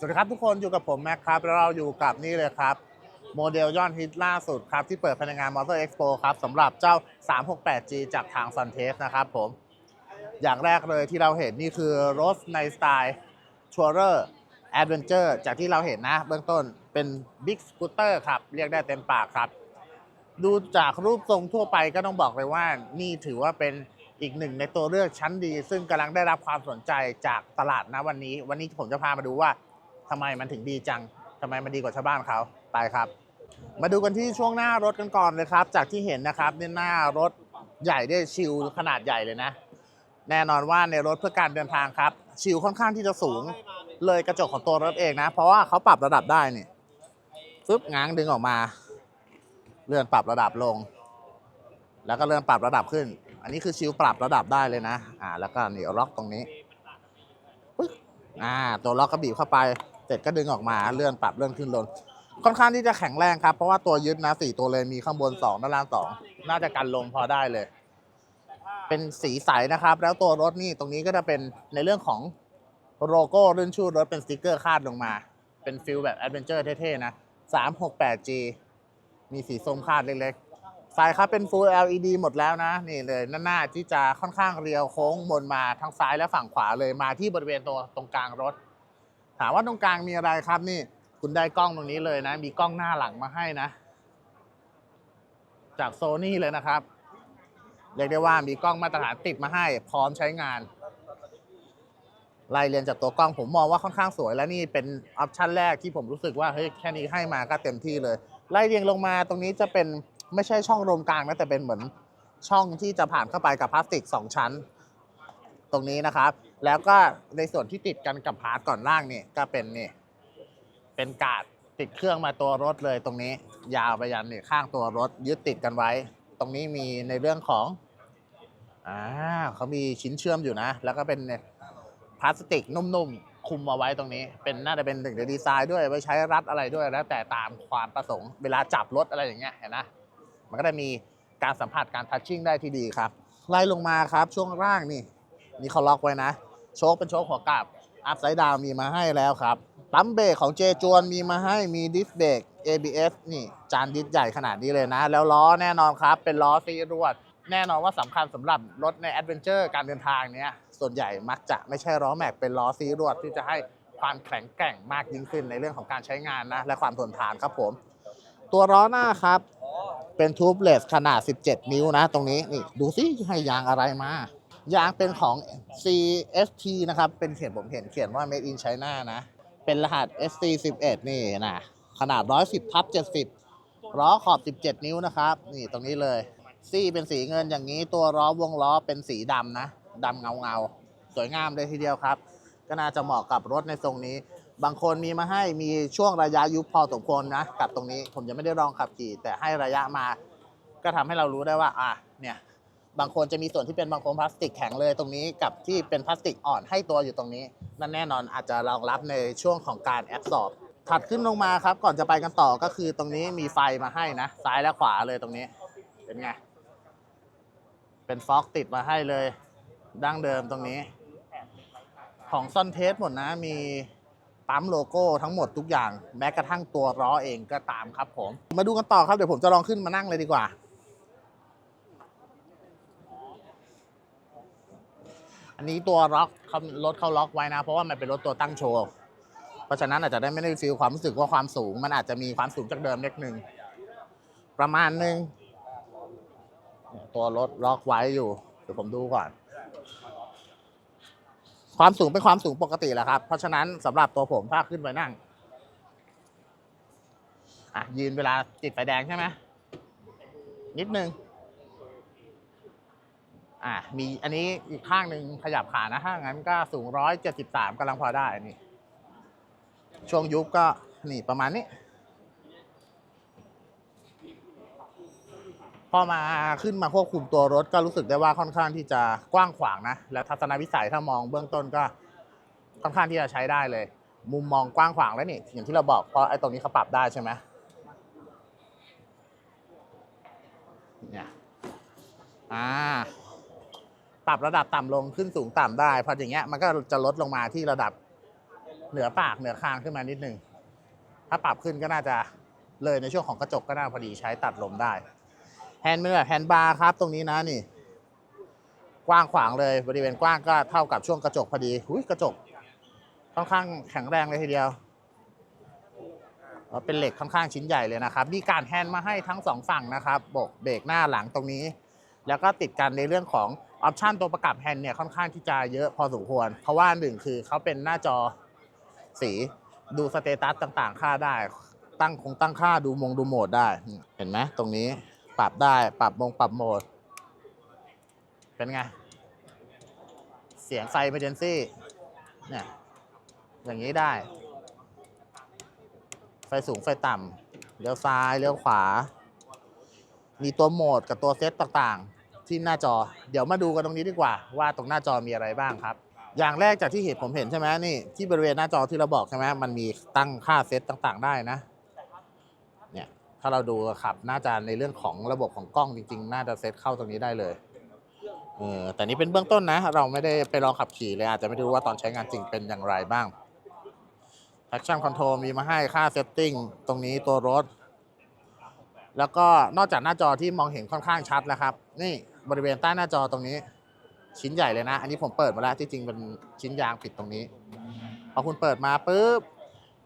สวัสดีครับทุกคนอยู่กับผมแม็กครับ แล้วเราอยู่กับนี่เลยครับ โมเดลยอดฮิตล่าสุดครับ ที่เปิดภายในงาน Motor Expo ครับสำหรับเจ้า 368G จากทาง s u n t e s t นะครับผม อย่างแรกเลยที่เราเห็นนี่คือรถในสไตล์ Tourer Adventure จากที่เราเห็นนะ เบื้องต้นเป็น Big Scooter ครับ เรียกได้เต็มปากครับ ดูจากรูปทรงทั่วไปก็ต้องบอกเลยว่านี่ถือว่าเป็นอีกหนึ่งในตัวเลือกชั้นดี ซึ่งกำลังได้รับความสนใจจากตลาดนะวันนี้ วันนี้ผมจะพามาดูว่า ทำไมมันถึงดีจังทำไมมันดีกว่าชาวบ้านเขาไปครับ มาดูกันที่ช่วงหน้ารถกันก่อนเลยครับ จากที่เห็นนะครับเนี่ยหน้ารถใหญ่ได้ชิลขนาดใหญ่เลยนะ แน่นอนว่าในรถเพื่อการเดินทางครับ ชิลค่อนข้างที่จะสูงเลยกระจกของตัวรถเองนะ เพราะว่าเขาปรับระดับได้นี่ฟึบง้างดึงออกมา เลื่อนปรับระดับลง แล้วก็เลื่อนปรับระดับขึ้น อันนี้คือชิลปรับระดับได้เลยนะ อ่า แล้วก็นี่ล็อกตรงนี้อ่า ตัวล็อกก็บีบเข้าไป เสร็จก็ดึงออกมาเลื่อนปรับเลื่อนขึ้นลงค่อนข้างที่จะแข็งแรงครับ เพราะว่าตัวยึดนะสี่ตัวเลยมีข้างบนสองด้านล่างสองน่าจะกันลมพอได้เลย เป็นสีใสนะครับ แล้วตัวรถนี่ตรงนี้ก็จะเป็นในเรื่องของโลโก้รุ่นชื่อรถเป็นสติกเกอร์คาดลงมา เป็นฟิลแบบแอดเวนเจอร์เท่ๆนะ 368G มีสีส้มคาดเล็กๆไฟครับเป็น Full LED หมดแล้วนะ นี่เลยหน้าๆที่จะค่อนข้างเรียวโค้งบนมาทั้งซ้ายและฝั่งขวาเลยมาที่บริเวณตัวตรงกลางรถ ถามว่าตรงกลางมีอะไรครับนี่ คุณได้กล้องตรงนี้เลยนะ มีกล้องหน้าหลังมาให้นะ จากโซนี่เลยนะครับเรียกได้ว่ามีกล้องมาตรฐานติดมาให้ พร้อมใช้งานไล่เรียนจากตัวกล้องผมมองว่าค่อนข้างสวย และนี่เป็นออปชันแรกที่ผมรู้สึกว่าเฮ้ยแค่นี้ให้มาก็เต็มที่เลยไล่เรียงลงมาตรงนี้จะเป็นไม่ใช่ช่องลมกลางนะแต่เป็นเหมือนช่องที่จะผ่านเข้าไปกับพลาสติก 2 ชั้น ตรงนี้นะครับ แล้วก็ในส่วนที่ติดกันกับพาร์ทก่อนล่างนี่ก็เป็นนี่เป็นกาดติดเครื่องมาตัวรถเลยตรงนี้ ยาวไปยันนี่ข้างตัวรถยึดติดกันไว้ ตรงนี้มีในเรื่องของอ่าเขามีชิ้นเชื่อมอยู่นะ แล้วก็เป็นพลาสติกนุ่มๆคุมเอาไว้ตรงนี้ เป็นน่าจะเป็นหนึ่งในดีไซน์ด้วยไว้ใช้รัดอะไรด้วยแล้วแต่ตามความประสงค์เวลาจับรถอะไรอย่างเงี้ยเห็นนะมันก็จะมีการสัมผัสการทัชชิ่งได้ที่ดีครับไล่ลงมาครับช่วงล่างนี่นี่เขาล็อกไว้นะ โชคเป็นโชคหัวกลับอัพไซด์ดาวมีมาให้แล้วครับปั๊มเบรกของเจจวนมีมาให้มีดิสเบรก ABS นี่จานดิสใหญ่ขนาดนี้เลยนะ แล้วล้อแน่นอนครับ เป็นล้อซีรวด แน่นอนว่าสำคัญสำหรับรถในแอดเวนเจอร์การเดินทางเนี้ยส่วนใหญ่มักจะไม่ใช่ล้อแม็กเป็นล้อซีรวดที่จะให้ความแข็งแกร่งมากยิ่งขึ้นในเรื่องของการใช้งานนะ และความทนทานครับผม ตัวล้อหน้าครับ เป็นทูบเลสขนาด 17 นิ้วนะ ตรงนี้นี่ดูซิให้ยางอะไรมา ยางเป็นของ CST นะครับ เป็นเขียนผมเห็นเขียนว่า Made in China นะ เป็นรหัส SC11 นี่นะขนาด 110ทับ70ล้อขอบ 17 นิ้วนะครับ นี่ตรงนี้เลย ซี่เป็นสีเงินอย่างนี้ตัวล้อวงล้อเป็นสีดำนะดำเงาเงาๆสวยงามเลยทีเดียวครับ ก็น่าจะเหมาะกับรถในทรงนี้ บางคนมีมาให้มีช่วงระยะยุบพอสมควรนะ กับตรงนี้ผมยังไม่ได้ลองขับขี่ แต่ให้ระยะมา ก็ทำให้เรารู้ได้ว่า อะเนี่ย บางคนจะมีส่วนที่เป็นบางโครงพลาสติกแข็งเลยตรงนี้กับที่เป็นพลาสติกอ่อนให้ตัวอยู่ตรงนี้ นั่นแน่นอนอาจจะรองรับในช่วงของการแอบสอบถัดขึ้นลงมาครับ ก่อนจะไปกันต่อก็คือตรงนี้มีไฟมาให้นะ ซ้ายและขวาเลยตรงนี้ เป็นไง เป็นฟอกติดมาให้เลยดั้งเดิมตรงนี้ ของซอนเทสหมดนะมีปั๊มโลโก้ทั้งหมดทุกอย่าง แม้กระทั่งตัวล้อเองก็ตามครับผม มาดูกันต่อครับ เดี๋ยวผมจะลองขึ้นมานั่งเลยดีกว่า อันนี้ตัวล็อกรถเขาล็อกไว้นะ เพราะว่ามันเป็นรถตัวตั้งโชว์ เพราะฉะนั้นอาจจะได้ไม่ได้ฟีลความรู้สึกว่าความสูง มันอาจจะมีความสูงจากเดิมเล็กนึงประมาณนึงตัวรถล็อกไว้อยู่เดี๋ยวผมดูก่อน ความสูงเป็นความสูงปกติแหละครับ เพราะฉะนั้นสำหรับตัวผมถ้าขึ้นไปนั่งอะยืนเวลาติดไฟแดงใช่ไหมนิดนึง อะมีอันนี้อีกข้างหนึ่งขยับขานะถ้างั้นก็สูงร้อยเจ็ดสิบสามกำลังพอได้นี่ ช่วงยุบก็นี่ประมาณนี้ พอมาขึ้นมาควบคุมตัวรถก็รู้สึกได้ว่าค่อนข้างที่จะกว้างขวางนะ และทัศนวิสัยถ้ามองเบื้องต้นก็ค่อนข้างที่จะใช้ได้เลย มุมมองกว้างขวางแล้วนี่ อย่างที่เราบอกเพราะไอ้ตรงนี้เขาปรับได้ใช่ไหมเนี่ยอ่า ปรับระดับต่ำลงขึ้นสูงต่ำได้พออย่างเงี้ยมันก็จะลดลงมาที่ระดับเหนือปากเหนือคางขึ้นมานิดนึงถ้าปรับขึ้นก็น่าจะเลยในช่วงของกระจกก็น่าพอดีใช้ตัดลมได้แฮนด์เมื่อแฮนด์บาร์ครับตรงนี้นะนี่ กว้างขวางเลยบริเวณกว้างก็เท่ากับช่วงกระจกพอดีหุยกระจกค่อนข้างแข็งแรงเลยทีเดียวเป็นเหล็กค่อนข้างชิ้นใหญ่เลยนะครับ มีการแฮนด์มาให้ทั้งสองฝั่งนะครับบกเบรกหน้าหลังตรงนี้ แล้วก็ติดกันในเรื่องของ ออปชันตัวประกับแฮนด์เนี่ยค่อนข้างที่จะเยอะพอสมควร เพราะว่าหนึ่งคือเขาเป็นหน้าจอสีดูสเตตัสต่างๆ ค่าได้ ตั้งคงตั้งค่าดูมงดูโหมดได้ เห็นไหมตรงนี้ปรับได้ปรับมงปรับโหมด เป็นไง เสียงไฟ emergency เนี่ยอย่างนี้ได้ ไฟสูงไฟต่ำเลี้ยวซ้ายเลี้ยวขวา มีตัวโหมดกับตัวเซตต่างๆ ที่หน้าจอ เดี๋ยวมาดูกันตรงนี้ดีกว่า ว่าตรงหน้าจอมีอะไรบ้างครับ อย่างแรกจากที่เห็นผมเห็นใช่ไหมนี่ที่บริเวณหน้าจอที่เราบอกใช่ไหมมันมีตั้งค่าเซตต่างๆ ได้นะเนี่ยถ้าเราดูขับน่าจะในเรื่องของระบบของกล้องจริง ๆ น่าจะเซตเข้าตรงนี้ได้เลยเออแต่นี่เป็นเบื้องต้นนะ เราไม่ได้ไปลองขับขี่เลยอาจจะไม่รู้ว่าตอนใช้งานจริงเป็นอย่างไรบ้าง traction control มีมาให้ค่า setting ตรงนี้ตัวรถ แล้วก็นอกจากหน้าจอที่มองเห็นค่อนข้างชัดแล้วครับ นี่ บริเวณใต้หน้าจอตรงนี้ ชิ้นใหญ่เลยนะ อันนี้ผมเปิดมาแล้วที่จริงเป็นชิ้นยางปิดตรงนี้ พอคุณเปิดมาปุ๊บ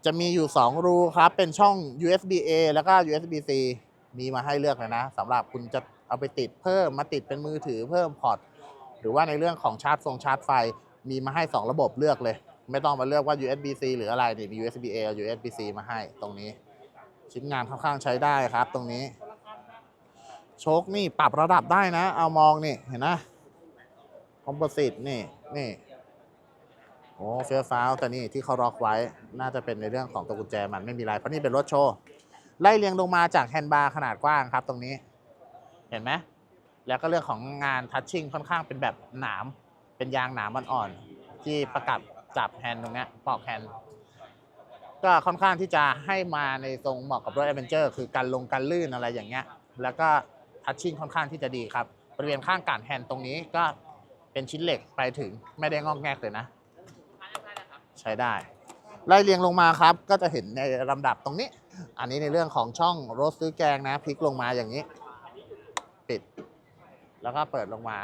จะมีอยู่ 2 รูครับ เป็นช่อง USB A แล้วก็ USB C มีมาให้เลือกเลยนะสำหรับคุณจะเอาไปติดเพิ่มมาติดเป็นมือถือเพิ่มพอร์ตหรือว่าในเรื่องของชาร์จฟงชาร์จไฟ มีมาให้ 2 ระบบเลือกเลย ไม่ต้องมาเลือกว่า USB C หรืออะไรนี่มี USB A กับ USB C มาให้ตรงนี้ ชิ้นงานค่อนข้างใช้ได้ครับตรงนี้ โชคนี่ปรับระดับได้นะ เอามองนี่เห็นนะคอมโพสิตนี่นี่โอ้เฟียฟ้าวแต่นี่ที่เขาล็อกไว้น่าจะเป็นในเรื่องของตัวกุญแจมันไม่มีอะไรเพราะนี่เป็นรถโชว์ไล่เรียงลงมาจากแฮนด์บาร์ขนาดกว้างครับตรงนี้ เห็นไหมแล้วก็เรื่องของงานทัชชิ่งค่อนข้างเป็นแบบหนาม เป็นยางหนามอ่อนๆที่ประกับจับแฮนด์ตรงนี้ปอกแฮนด์ก็ค่อนข้างที่จะให้มาในทรงเหมาะกับรถ a อ v e n เจอร์คือการลงการลื่นอะไรอย่างเงี้ย แล้วก็ ทัชชิ่งค่อนข้างที่จะดีครับ บริเวณข้างการแฮนด์ตรงนี้ก็เป็นชิ้นเหล็กไปถึงไม่ได้งอกแงกเลยนะ ใช้ได้ ไล่เรียงลงมาครับ ก็จะเห็นในลำดับตรงนี้ อันนี้ในเรื่องของช่องรถซื้อแกงนะพลิกลงมาอย่างนี้ ปิด แล้วก็เปิดลงมา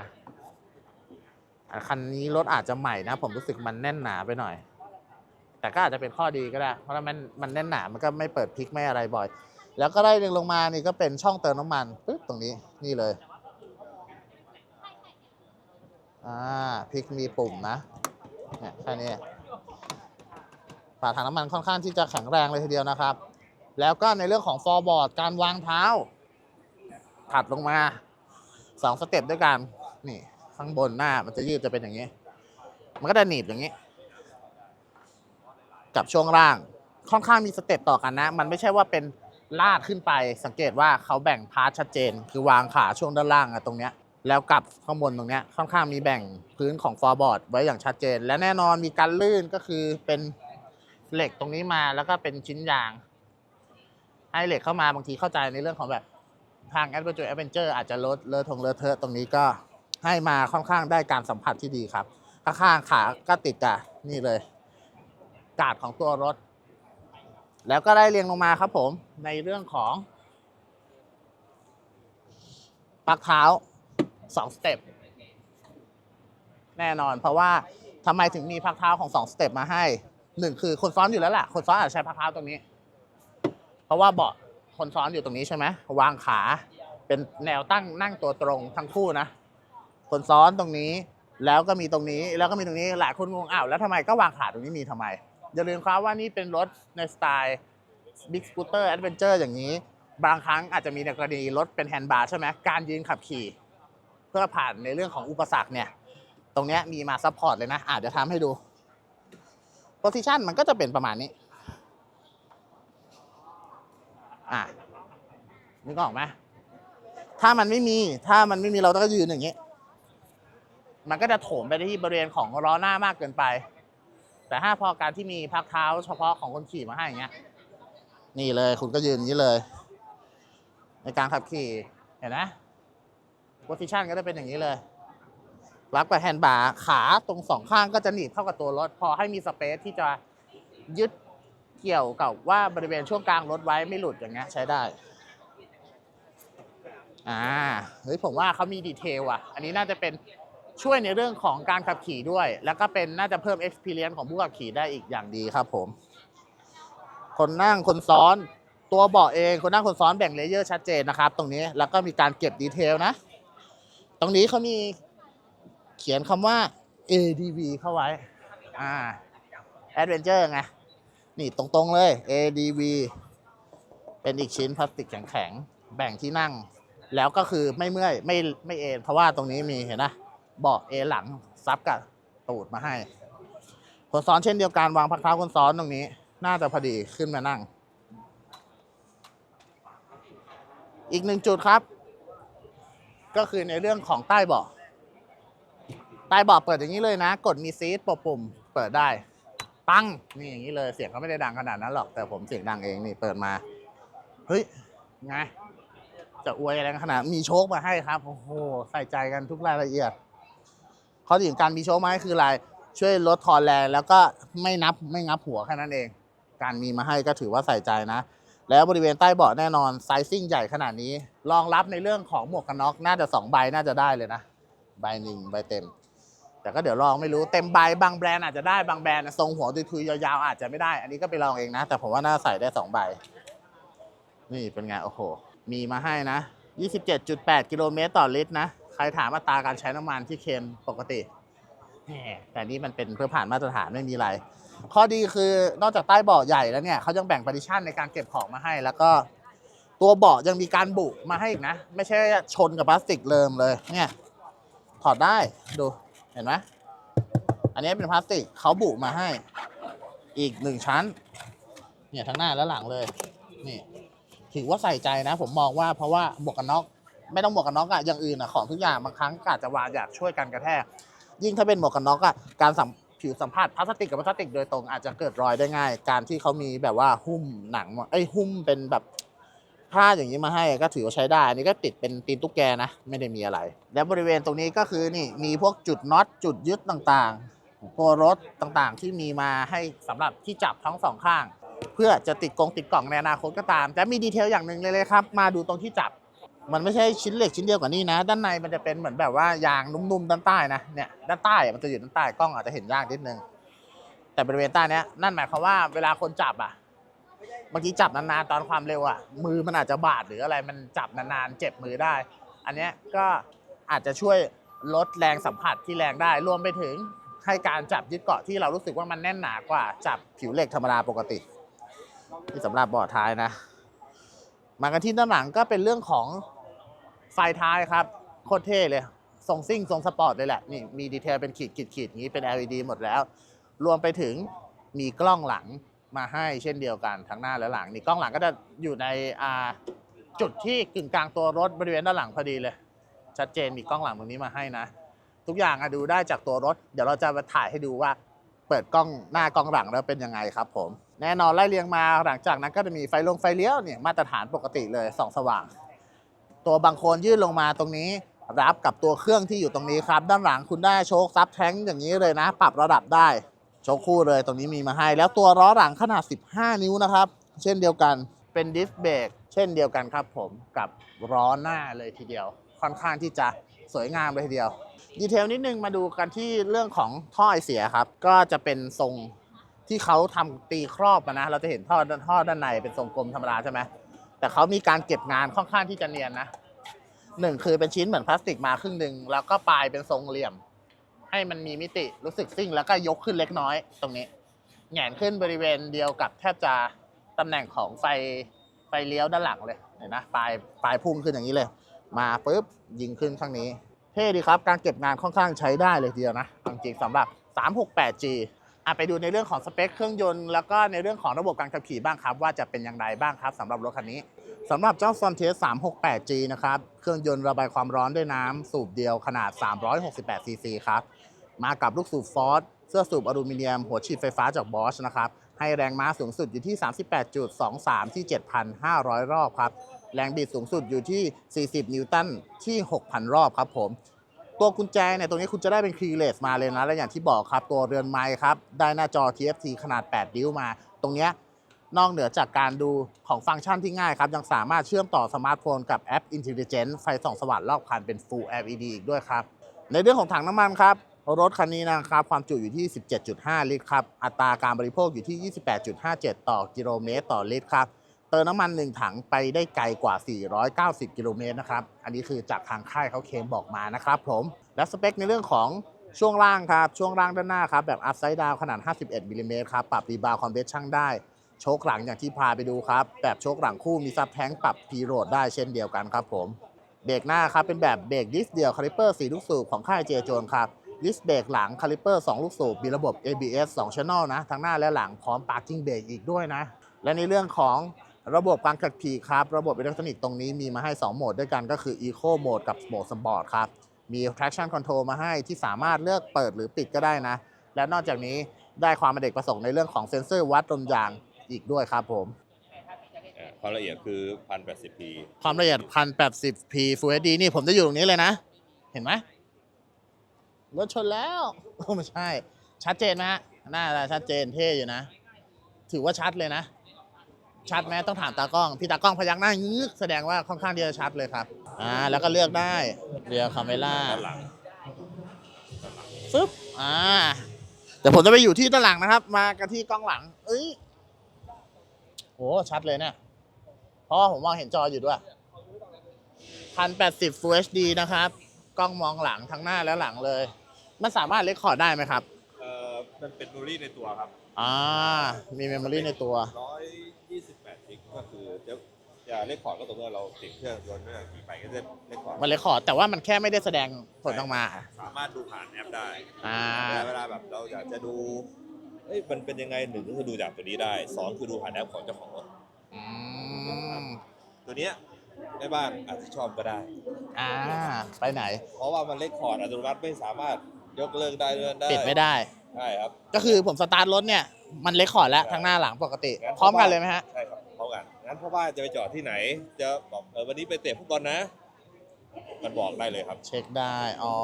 คันนี้รถอาจจะใหม่นะ ผมรู้สึกมันแน่นหนาไปหน่อย แต่ก็อาจจะเป็นข้อดีก็ได้ เพราะว่ามันมันแน่นหนามันก็ไม่เปิดพลิกไม่อะไรบ่อย แล้วก็ได้เรียงลงมานี่ก็เป็นช่องเติมน้ำมันปึ๊บตรงนี้นี่เลยอ่าพลิกมีปุ่มนะเนี่ยแค่นี้ฝาถังน้ำมันค่อนข้างที่จะแข็งแรงเลยทีเดียวนะครับ แล้วก็ในเรื่องของฟอร์บอร์ดการวางเท้า ถัดลงมาสองสเต็ปด้วยกันนี่ข้างบนหน้ามันจะยืดจะเป็นอย่างนี้ มันก็จะหนีบอย่างนี้ กับช่วงล่างค่อนข้างมีสเต็ปต่อกันนะ มันไม่ใช่ว่าเป็น ลาดขึ้นไปสังเกตว่าเขาแบ่งพาร์ทชัดเจน คือวางขาช่วงด้านล่างอะตรงเนี้ยแล้วกลับข้างบนตรงเนี้ยค่อนข้างมีแบ่งพื้นของฟอร์บอร์ดไว้อย่างชัดเจน และแน่นอนมีการลื่นก็คือเป็นเหล็กตรงนี้มาแล้วก็เป็นชิ้นยาง ให้เหล็กเข้ามาบางทีเข้าใจในเรื่องของแบบทาง Adventure Adventure อาจจะลดเลอะทงเลอะเทอะตรงนี้ก็ให้มาค่อนข้างได้การสัมผัสที่ดีครับข้างขาก็ติดกับนี่เลย กาดของตัวรถ แล้วก็ได้เรียงลงมาครับผมในเรื่องของปักเท้าสองสเต็ปแน่นอน เพราะว่าทำไมถึงมีพักเท้าของสองสเต็ปมาให้หนึ่งคือคนซ้อนอยู่แล้วล่ะ คนซ้อนอาจจะใช้พักเท้าตรงนี้ เพราะว่าเบาะคนซ้อนอยู่ตรงนี้ใช่ไหมวางขาเป็นแนวตั้งนั่งตัวตรงทั้งคู่นะ คนซ้อนตรงนี้แล้วก็มีตรงนี้แล้วก็มีตรงนี้หลายคนงงอ้าวแล้วทำไมก็วางขาตรงนี้มีทำไม อย่าลืมครับว่านี่เป็นรถในสไตล์ Big Scooter Adventure อร์อย่างนี้ บางครั้งอาจจะมีในกรณีรถเป็นแฮนด์บาร์ใช่ไหมการยืนขับขี่ เพื่อผ่านในเรื่องของอุปสรรคเนี่ย ตรงนี้มีมาซัพพอร์ตเลยนะอาจจะทำให้ดูโพซิชันมันก็จะเป็นประมาณนี้อะนึกออกไหมถ้ามันไม่มีถ้ามันไม่มีเราต้องยืนอย่างนี้ มันก็จะโถมไปที่บริเวณของล้อหน้ามากเกินไป แต่ถ้าพอการที่มีพักเท้าเฉพาะของคนขี่มาให้อย่างเงี้ย นี่เลยคุณก็ยืนอย่างนี้เลย ในการขับขี่เห็นไหมโพซิชันก็จะเป็นอย่างนี้เลยรับกับแฮนด์บาร์ขาตรงสองข้างก็จะหนีบเข้ากับตัวรถ พอให้มีสเปซที่จะยึดเกี่ยวกับว่าบริเวณช่วงกลางรถไว้ไม่หลุดอย่างเงี้ยใช้ได้ อ่า เฮ้ยผมว่าเขามีดีเทลอะ อันนี้น่าจะเป็น ช่วยในเรื่องของการขับขี่ด้วย แล้วก็เป็นน่าจะเพิ่ม experience ของผู้ขับขี่ได้อีกอย่างดีครับผม คนนั่งคนซ้อนตัวเบาะเองคนนั่งคนซ้อนแบ่งเลเยอร์ชัดเจนนะครับ ตรงนี้แล้วก็มีการเก็บดีเทลนะ ตรงนี้เขามีเขียนคำว่า ADV เข้าไว้ อ่า Adventure ไง นี่ตรงๆเลย ADV เป็นอีกชิ้นพลาสติกแข็งๆ แบ่งที่นั่ง แล้วก็คือไม่เมื่อยไม่ไม่เอนเพราะว่าตรงนี้มีเห็นนะเบาะเอหลังซับกับตูดมาให้คนซ้อนเช่นเดียวกันวางพักเท้าคนซ้อนตรงนี้ น่าจะพอดีขึ้นมานั่ง อีกหนึ่งจุดครับ ก็คือในเรื่องของใต้เบาะใต้เบาะเปิดอย่างนี้เลยนะ กดมีซีดปปุ่ม เปิดได้ ปังนี่อย่างนี้เลยเสียงเขาไม่ได้ดังขนาดนั้นหรอก แต่ผมเสียงดังเองนี่เปิดมาเฮ้ยไงจะอวยอะไรขนาดมีโชคมาให้ครับโอ้โหใส่ใจกันทุกรายละเอียด ข้อดีของการมีโชคมาให้คืออะไรช่วยลดทอนแรงแล้วก็ไม่นับไม่งับหัวแค่นั้นเอง การมีมาให้ก็ถือว่าใส่ใจนะ แล้วบริเวณใต้เบาะแน่นอนไซซิ่งใหญ่ขนาดนี้ รองรับในเรื่องของหมวกกันน็อกน่าจะสองใบน่าจะได้เลยนะใบหนึ่งใบเต็ม แต่ก็เดี๋ยวลองไม่รู้เต็มใบบางแบรนด์อาจจะได้บางแบรนด์ทรงหัวทุยๆยาวๆอาจจะไม่ได้ อันนี้ก็ไปลองเองนะ แต่ผมว่าน่าใส่ได้สองใบนี่เป็นไงโอ้โหมีมาให้นะ 27.8 กิโลเมตรต่อลิตรนะ ใครถามอัตราการใช้น้ำมันที่เคนปกติแหมแต่นี่มันเป็นเพื่อผ่านมาตรฐานไม่มีอะไร ข้อดีคือนอกจากใต้เบาะใหญ่แล้วเนี่ยเขายังแบ่งปาร์ติชันในการเก็บของมาให้ แล้วก็ตัวเบาะยังมีการบุมาให้อีกนะ ไม่ใช่ชนกับพลาสติกเลิมเลยเนี่ยถอดได้ดูเห็นไหมอันนี้เป็นพลาสติกเขาบุมาให้อีกหนึ่งชั้น เนี่ยทั้งหน้าและหลังเลย นี่ถือว่าใส่ใจนะ ผมมองว่าเพราะว่าหมวกกันน็อก ไม่ต้องหมวกกันน็อกอะอย่างอื่นอะของทุกอย่างบางครั้งก็อาจจะวางอยากช่วยกันกระแทก ยิ่งถ้าเป็นหมวกกันน็อกอะการสัมผิวสัมผัสพลาสติกกับพลาสติกโดยตรงอาจจะเกิดรอยได้ง่าย การที่เขามีแบบว่าหุ้มหนังไอ้ยหุ้มเป็นแบบผ้าอย่างนี้มาให้ก็ถือว่าใช้ได้อันนี้ก็ติดเป็นตีนตุ๊กแกนะ ไม่ได้มีอะไร แล้วบริเวณตรงนี้ก็คือนี่มีพวกจุดน็อตจุดยึดต่างๆตัวรถต่างๆ ที่มีมาให้สำหรับที่จับทั้งสองข้าง เพื่อจะติดกรงติดกล่องในอนาคตก็ตามแต่มีดีเทลอย่างหนึ่งเลยเลยครับ มาดูตรงที่จับ มันไม่ใช่ชิ้นเหล็กชิ้นเดียวกับนี่นะ ด้านในมันจะเป็นเหมือนแบบว่ายางนุ่มๆด้านใต้นะเนี่ยด้านใต้อะมันจะอยู่ด้านใต้กล้องอาจจะเห็นยากนิดนึงแต่บริเวณใต้นี้นั่นหมายความว่าเวลาคนจับอะบางทีจับนานๆตอนความเร็วอะมือมันอาจจะบาดหรืออะไรมันจับนานๆเจ็บมือได้ อันนี้ก็อาจจะช่วยลดแรงสัมผัสที่แรงได้รวมไปถึงให้การจับยึดเกาะที่เรารู้สึกว่ามันแน่นหนากว่าจับผิวเหล็กธรรมดาปกติที่สำหรับบาะท้ายนะ มากันที่ด้านหลังก็เป็นเรื่องของไฟท้ายครับ โคตรเท่เลย ทรงซิ่งทรงสปอร์ตเลยแหละ นี่มีดีเทลเป็นขีดขีดขีดอย่างนี้เป็น LED หมดแล้ว รวมไปถึงมีกล้องหลังมาให้เช่นเดียวกันทั้งหน้าและหลัง นี่กล้องหลังก็จะอยู่ในจุดที่กึ่งกลางตัวรถบริเวณด้านหลังพอดีเลย ชัดเจนมีกล้องหลังตรงนี้มาให้นะ ทุกอย่างอะดูได้จากตัวรถ เดี๋ยวเราจะมาถ่ายให้ดูว่า เปิดกล้องหน้ากล้องหลังแล้วเป็นยังไงครับผม แน่นอนไล่เรียงมาหลังจากนั้นก็จะมีไฟลงไฟเลี้ยวเนี่ยมาตรฐานปกติเลยส่องสว่าง ตัวบางโคนยื่นลงมาตรงนี้รับกับตัวเครื่องที่อยู่ตรงนี้ครับ ด้านหลังคุณได้โชคซับแท้งอย่างนี้เลยนะ ปรับระดับได้โชคคู่เลยตรงนี้มีมาให้ แล้วตัวล้อหลังขนาด 15 นิ้วนะครับ เช่นเดียวกันเป็นดิสเบรกเช่นเดียวกันครับผมกับล้อหน้าเลยทีเดียว ค่อนข้างที่จะสวยงามเลยทีเดียว ดีเทลนิดนึงมาดูกันที่เรื่องของท่อไอเสียครับ ก็จะเป็นทรง ที่เขาทำตีครอบมานะ เราจะเห็นท่อด้านท่อด้านในเป็นทรงกลมธรรมดาใช่ไหมแต่เขามีการเก็บงานค่อนข้างที่จะเนียนนะหนึ่งคือเป็นชิ้นเหมือนพลาสติกมาครึ่งหนึ่งแล้วก็ปลายเป็นทรงเหลี่ยม ให้มันมีมิติรู้สึกซิ่ง แล้วก็ยกขึ้นเล็กน้อยตรงนี้แหงนขึ้นบริเวณเดียวกับแทบจะตำแหน่งของไฟไฟเลี้ยวด้านหลังเลยเห็นนะปลายปลายพุ่งขึ้นอย่างนี้เลย มาปุ๊บยิงขึ้นข้างนี้เท่ดีครับ การเก็บงานค่อนข้างใช้ได้เลยทีเดียวนะจริงๆสำหรับ 368G ไปดูในเรื่องของสเปคเครื่องยนต์แล้วก็ในเรื่องของระบบการขับขี่บ้างครับ ว่าจะเป็นอย่างไรบ้างครับสำหรับรถคันนี้สำหรับเจ้า Frontier 368G นะครับ เครื่องยนต์ระบายความร้อนด้วยน้ำสูบเดียวขนาด 368ซีซีครับ มากับลูกสูบฟอร์ดเสื้อสูบอลูมิเนียม หัวฉีดไฟฟ้าจากบอชนะครับ ให้แรงม้าสูงสุดอยู่ที่ 38.23 ที่ 7,500 รอบครับ แรงบิดสูงสุดอยู่ที่ 40 นิวตันที่ 6,000 รอบครับผม ตัวกุญแจเนี่ยตรงนี้คุณจะได้เป็นคีเลสมาเลยนะ และอย่างที่บอกครับตัวเรือนไม้ครับ ได้หน้าจอ TFT ขนาด 8 นิ้วมา ตรงเนี้ยนอกเหนือจากการดูของฟังก์ชันที่ง่ายครับ ยังสามารถเชื่อมต่อสมาร์ทโฟนกับแอป Intelligent ไฟส่องสว่างรอบคันเป็น Full LED อีกด้วยครับ ในเรื่องของถังน้ำมันครับ รถคันนี้นะครับความจุอยู่ที่ 17.5 ลิตรครับ อัตราการบริโภคอยู่ที่ 28.57 ต่อกิโลเมตรต่อลิตรครับ เติมน้ำมัน 1 ถังไปได้ไกลกว่า 490 กิโลเมตรนะครับ อันนี้คือจากทางค่ายเขาเคลมบอกมานะครับผม และสเปคในเรื่องของช่วงล่างครับ ช่วงล่างด้านหน้าครับ แบบ up side down ขนาด 51มิลลิเมตรครับ ปรับรีบาวคอมเพรสชั่นได้ โชคหลังอย่างที่พาไปดูครับ แบบโชคหลังคู่มีซับแท้งปรับพีโรดได้เช่นเดียวกันครับผมเบรกหน้าครับเป็นแบบเบรกดิสเดียวคาลิเปอร์4ลูกสูบของค่ายเจโจนครับดิสเบรกหลังคาลิเปอร์2ลูกสูบมีระบบ ABS 2 Channel นะทั้งหน้าและหลังพร้อม Parking Brake อีกด้วยนะ และในเรื่องของ ระบบการขับขี่ครับ ระบบอิเล็กทรอนิกส์ตรงนี้มีมาให้ 2 โหมดด้วยกันก็คือ Eco Mode กับ Mode Sport ครับ มี traction control มาให้ที่สามารถเลือกเปิดหรือปิดก็ได้นะ และนอกจากนี้ได้ความเป็นเอกประสงค์ในเรื่องของเซ็นเซอร์วัดลมยางอีกด้วยครับผมอ่าความละเอียดคือ 1080p ความละเอียด 1080p Full HD นี่ผมจะอยู่ตรงนี้เลยนะ เห็นไหมรถชนแล้วไม่ใช่ ชัดเจนไหมฮะหน้าตาชัดเจนเท่อยู่นะ ถือว่าชัดเลยนะ ชัดไหมต้องถามตากล้อง พี่ตากล้องพยักหน้างึกแสดงว่าค่อนข้างที่จะชัดเลยครับ อ่า แล้วก็เลือกได้เรียคาเมล่าด้านหลังฟึบอ่าเดี๋ยวผมจะไปอยู่ที่ด้านหลังนะครับ มากันที่กล้องหลัง เอ้ยโหชัดเลยเนี่ย เพราะว่าผมมองเห็นจออยู่ด้วย1080 Full HD นะครับ กล้องมองหลังทั้งหน้าและหลังเลย มันสามารถเลคคอร์ดได้ไหมครับ เอ่อมันเป็นเมมโมรี่ในตัวครับ อ่า มีเมมโมรีในตัว128กิกก็คือจะ จะเลขคอร์ดก็ต่อเมื่อเราติดเครื่องยนต์เมื่อขี่ไปก็จะเลขคอร์ดมันเลคคอร์ดแต่ว่ามันแค่ไม่ได้แสดงผลออกมา สามารถดูผ่านแอปได้อ่า เวลาแบบเราอยากจะดูเอ้ยมันเป็นยังไงหนึ่งก็คือดูจากตัวนี้ได้สองคือดูผ่านแอปของเจ้าของรถอืม ตัวเนี้ยแม่บ้านอาจจะชอบก็ได้ อ่า ไปไหน เพราะว่ามันเลขคอร์ดอัตโนมัติไม่สามารถยกเลิกได้เลื่อนได้ปิดไม่ได้ ใช่ครับ ก็คือผมสตาร์ทรถเนี่ย มันเลคคอร์ดแล้วทั้งหน้าหลังปกติ งั้น พร้อมกันเลยไหมฮะ ใช่ครับพร้อมกั นงั้นพ่อบ้านจะไปจอดที่ไหน จะบอกเออวันนี้ไปเตะฟุตบอลนะ มันบอกได้เลยครับ เช็คได้ อ๋อ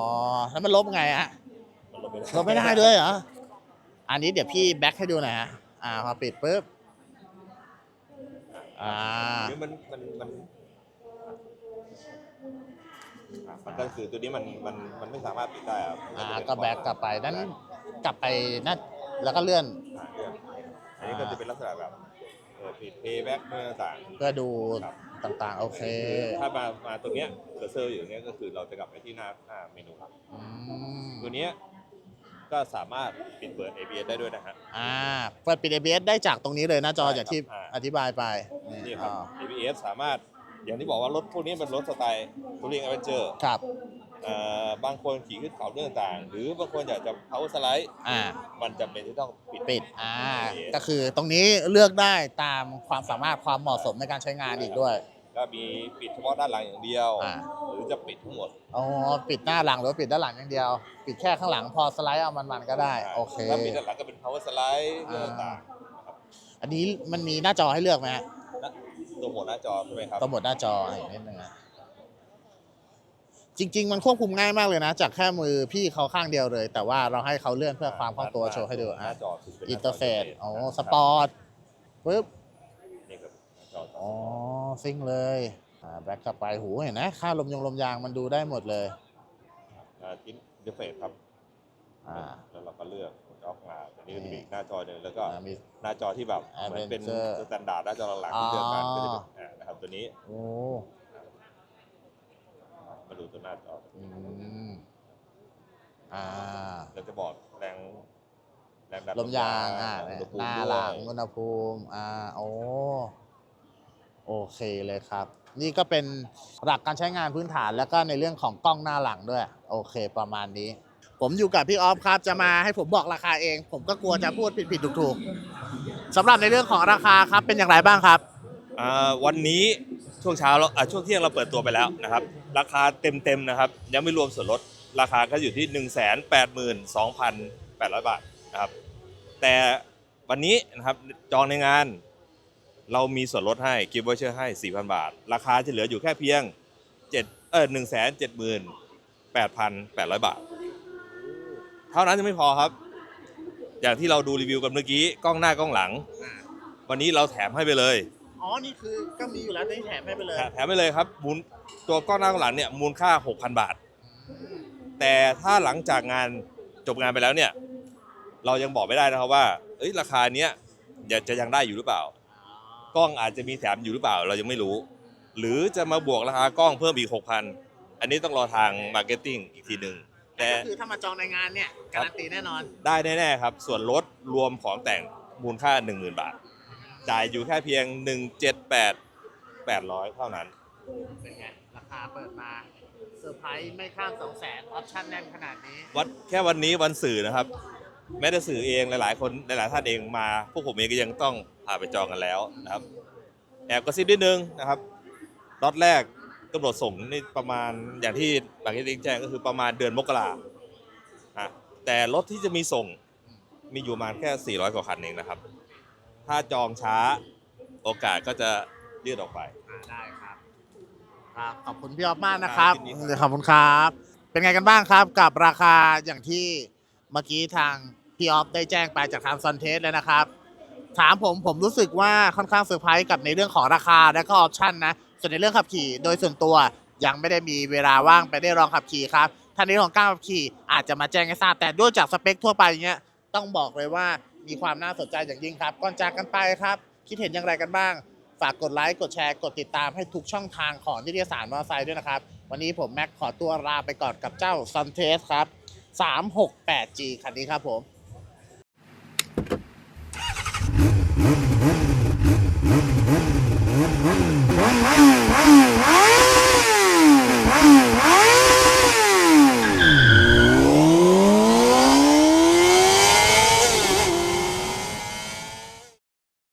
แล้วมันลบไงฮะมันลบไม่ได้ลบไม่ได้ด้วยเหรอ อันนี้เดี๋ยวพี่แบ็คให้ดูหน่อยฮะ อ่าพอปิดปุ๊บ อ่าหรือมันมันมันอะมันก็คือตัวนี้มันมันมันไม่สามารถปิดได้ครับอ่าก็แบ็คกลับไปนั้นกลับไปนั่นแล้วก็เลื่อนอ่าเรื่องอันนี้ก็จะเป็นลักษณะแบบ เออปิดเพย์แบ็กเมื่อต่าง เพื่อดูครับ ต่างๆ โอเคถ้ามามาตรงเนี้ยเคอร์เซอร์อยู่ตรงเนี้ยก็คือเราจะกลับไปที่หน้าหน้าเมนูครับ อืมตัวเนี้ยก็สามารถปิดเปิด ABS ได้ด้วยนะฮะ อ่าเปิดปิด ABS ได้จากตรงนี้เลยหน้าจอใช่ครับอย่างที่อ่า อธิบายไปนี่ครับอ่า ABS สามารถอย่างที่บอกว่ารถพวกนี้เป็นรถสไตล์ทัวริงอเวนเจอร์ ครับ บางคนขี่ขึ้นเขาเรื่องต่างๆหรือบางคนอยากจะเ o าสไลด์อ่ามันจำเป็นที่ต้องปิด ปิดอ่า ABS ก็คือตรงนี้เลือกได้ตามความสามารถความเหมาะสมในการใช้งานอีกด้วยก็มีปิดเฉพาะด้านหลังอย่างเดียว อ่าหรือจะปิดทั้งหมดอ๋อปิดหน้าหลังหรือว่าปิดด้านหลังอย่างเดียว ปิดแค่ข้างหลังพอสไลด์เอามันๆก็ได้โอเค ถ้าปิดด้านหลังก็เป็น power slide เรื่องต่างอันนี้มันมีหน้าจอให้เลือกไหมฮะๆและตัวโหมดหน้าจอใช่ไหมครับต้องหมดหน้าจออีกนิดนึงนะ จริง ๆ มันควบคุมง่ายมากเลยนะ จากแค่มือพี่เขาข้างเดียวเลย แต่ว่าเราให้เขาเลื่อนเพื่อความคล่องตัวโชว์ให้ดูหอะน้าจอคืป็นหอินน้าเตอร์เฟซจโอ้สปอร์ตปึ๊บนี่ครับหน้าจออ๋อซิงค์เลยอ่าแบ็คกลับไปหูเห็นไหมค่าลมยงลมยางมันดูได้หมดเลยอ่าอินเตอร์เฟซครับอ่าแล้วเราก็เลือกออกมาตัวนี้ก็จะมีอีกหน้าจอหนึ่งแล้วก็อ่ามีหน้าจอที่แบบเหมือนเป็น Adventure สแตนดาร์ดหน้าจอหลังๆที่เลือกกันอ๋อก็จะเป็นอ่านะครับตัวนี้โอ้มา ดูตัวหน้าจออืมอ่า เราจะบอกแรงแรงดันลมยางอ่าอุณหภูมิหน้าด้วยหลังอุณหภูมิอ่าโอ้โอเคเลยครับ นี่ก็เป็นหลักการใช้งานพื้นฐานแล้วก็ในเรื่องของกล้องหน้าหลังด้วย โอเคประมาณนี้ ผมอยู่กับพี่ออฟครับจะมาให้ผมบอกราคาเอง ผมก็กลัวจะพูดผิดผิดถูกถูกๆสำหรับในเรื่องของราคาครับเป็นอย่างไรบ้างครับ อ่าวันนี้ช่วงเช้าเราอ่าช่วงเที่ยงเราเปิดตัวไปแล้วนะครับ ราคาเต็มๆนะครับ ยังไม่รวมส่วนลดราคาก็อยู่ที่ 1 8 2 8 0 0 บาทนะครับ แต่วันนี้นะครับจองในงาน เรามีส่วนลดให้กิฟต์วอเชอร์ให้ 4,000 บาท ราคาจะเหลืออยู่แค่เพียง7เออ178,800 บาท เท่านั้นยังไม่พอครับ อย่างที่เราดูรีวิวกันเมื่อกี้ กล้องหน้ากล้องหลัง วันนี้เราแถมให้ไปเลย อ๋อ นี่คือก็มีอยู่แล้วนี่แถมให้ไปเลย แถมไปเลยครับมูลตัวกล้องหน้ากล้องหลังเนี่ยมูลค่า 6,000 บาท แต่ถ้าหลังจากงานจบงานไปแล้วเนี่ย เรายังบอกไม่ได้นะครับว่าเอ้ยราคาเนี้ยจะจะยังได้อยู่หรือเปล่า กล้องอาจจะมีแถมอยู่หรือเปล่าเรายังไม่รู้ หรือจะมาบวกราคากล้องเพิ่มอีก 6,000 อันนี้ต้องรอทางมาร์เก็ตติ้งอีกทีหนึ่งแต่ก็คือถ้ามาจองในงานเนี่ยการันตีแน่นอน ได้แน่ๆครับ ส่วนลดรวมของแต่งมูลค่า 10,000 บาท จ่ายอยู่แค่เพียง 178 800 เท่านั้น เป็นไง ราคาเปิดมาเซอร์ไพรส์ไม่ข้ามสองแสนออปชั่นแน่นขนาดนี้ วันแค่วันนี้วันสื่อนะครับ แม้แต่สื่อเองหลาย ๆ คนหลายๆท่านเองมา พวกผมเองก็ยังต้องพาไปจองกันแล้วนะครับ แอบกระซิบนิดนึงนะครับล็อตแรกกำหนดส่งนี่ประมาณอย่างที่บางที่แจ้งก็คือประมาณเดือนมกราฮะแต่รถที่จะมีส่งมีอยู่ประมาณแค่ 400 กว่าคันเองนะครับ ถ้าจองช้าโอกาสก็จะยืดออกไป อ่าได้ครับครับ ขอบคุณพี่ออฟมากนะครับครับยินดีครับ ขอบคุณครับ เป็นไงกันบ้างครับกับราคาอย่างที่เมื่อกี้ทางพี่ออฟได้แจ้งไปจากทางซอนเทสแล้วนะครับ ถามผมผมรู้สึกว่าค่อนข้างเซอร์ไพรส์กับในเรื่องของราคาและก็ออปชั่นนะ ส่วนในเรื่องขับขี่โดยส่วนตัวยังไม่ได้มีเวลาว่างไปได้ลองขับขี่ครับท่านในเรื่องของการขับขี่อาจจะมาแจ้งให้ทราบแต่ด้วยจากสเปคทั่วไปเนี้ยต้องบอกเลยว่า มีความน่าสนใจอย่างยิ่งครับ ก่อนจากกันไปครับ คิดเห็นอย่างไรกันบ้าง ฝากกดไลค์ กดแชร์ กดติดตามให้ทุกช่องทางของนิตยสารมอเตอร์ไซค์ด้วยนะครับ วันนี้ผมแม็กขอตัวลาไปก่อนกับเจ้าซันเทสครับ 368G คันนี้ครับผม